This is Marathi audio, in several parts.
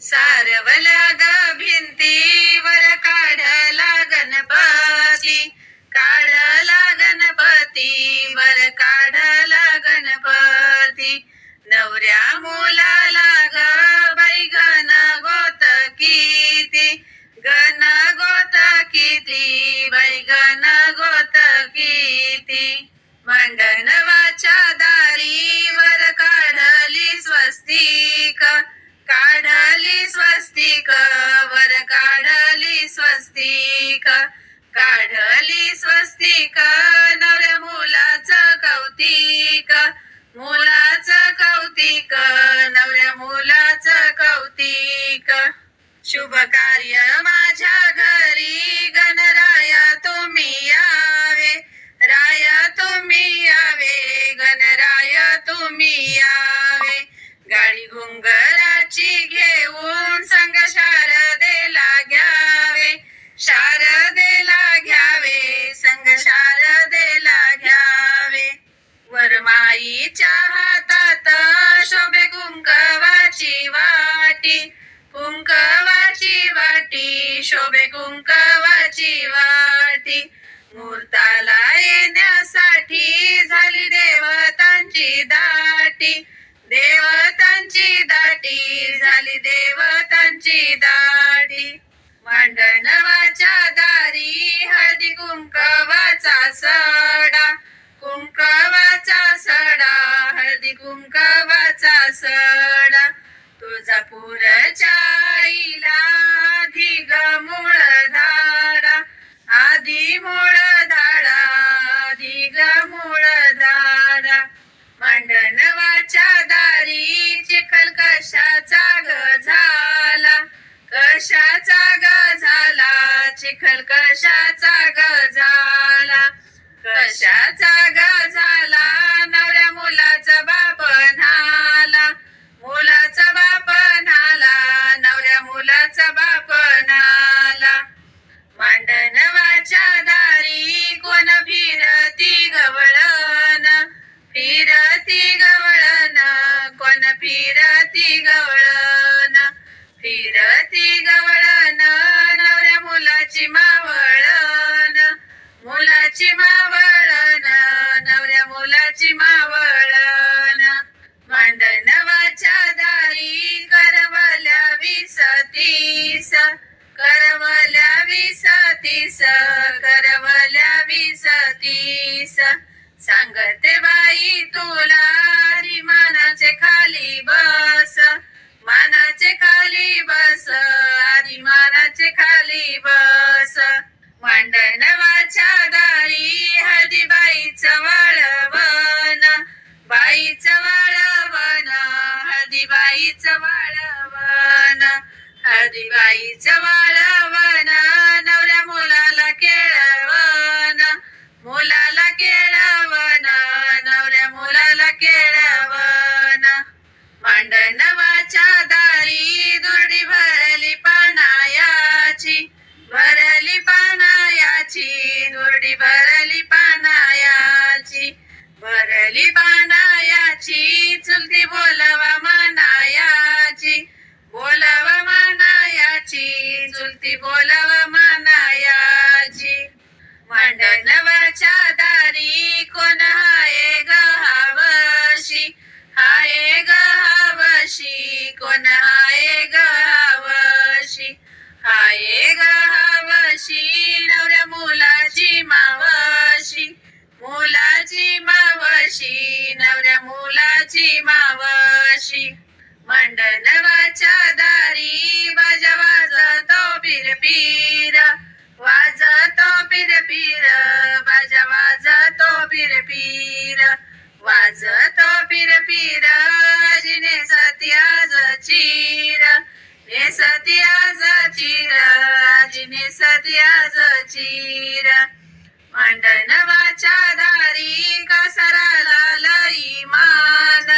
ಸಾರವಲಾದ शुभ कार्य माझ्या घरी. गणराया तुम्ही यावे. राय तुम्ही यावे. गणराया तुम्ही यावे. गाडी घुंगराची घेऊन संग शारदेला घ्यावे. शारदेला घ्यावे. संग शारदेला घ्यावे. वरमाईच्या देवतांची दाटी झाली देवतांची दाटी. मांडणवाच्या दारी हळदी कुंकवाचा सडा. कुंकवाचा सडा हळदी कुंकवाचा सडा. तुळजापूरच्या आईला आधी मूळ धाडा. आधी मूळ धाडा आधी मूळ धाडा. मांडणवाच्या चिखल कशाचा ग झाला? कशाचा ग झाला? चिखल कशाचा ग तीस करवल्या वीस तीस करवल्या वीस तीस. सांगते बाई तुला मानाचे खाली बस मानाचे खाली बस आधी मानाचे खाली बस. मांडणवाच्या दारी हळदी बाईचं आईचं बाईचं नवऱ्या मुलाला केळवन मुलाला केळवन नवऱ्या मुलाला केळवन मांडणवाच्या दारी दुर्डी भरली पानायाची. भरली पानायाची दुर्डी भरली पानायाची. भरली पानायाची चुलती बोलवा मानायाची. बोलावा मानायाची चुलती बोलवा मानायाची मांडणवाच्या दारी कोण हाय ग हावशी? हाय ग हावशी कोण हाय ग हावशी? हाय ग हावशी नवऱ्या मुलाची मावशी. मुलाची मावशी नवऱ्या मुलाची मावशी. मांडणवाच्या दारी बाजा पिर पिर वाज वाजतो पिर पिर बाजा वाजतो पिर पीर वाजतो पीर पिर अजिने सत्याज चीर ने सत्याज चीर जिने सत्याज चीर. मांडणवाच्या दारी कासराला लई मान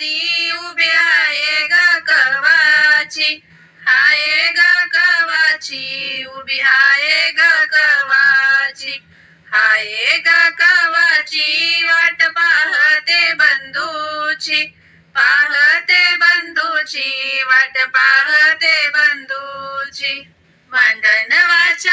दारी उभे आहे गा कवाची. हाय गा कवाची उभी हाय गा कवाची. हाय गा कवाची वाट पाहते बंधूची. पाहते बंधूची वाट पाहते बंधूची. मांडण वाच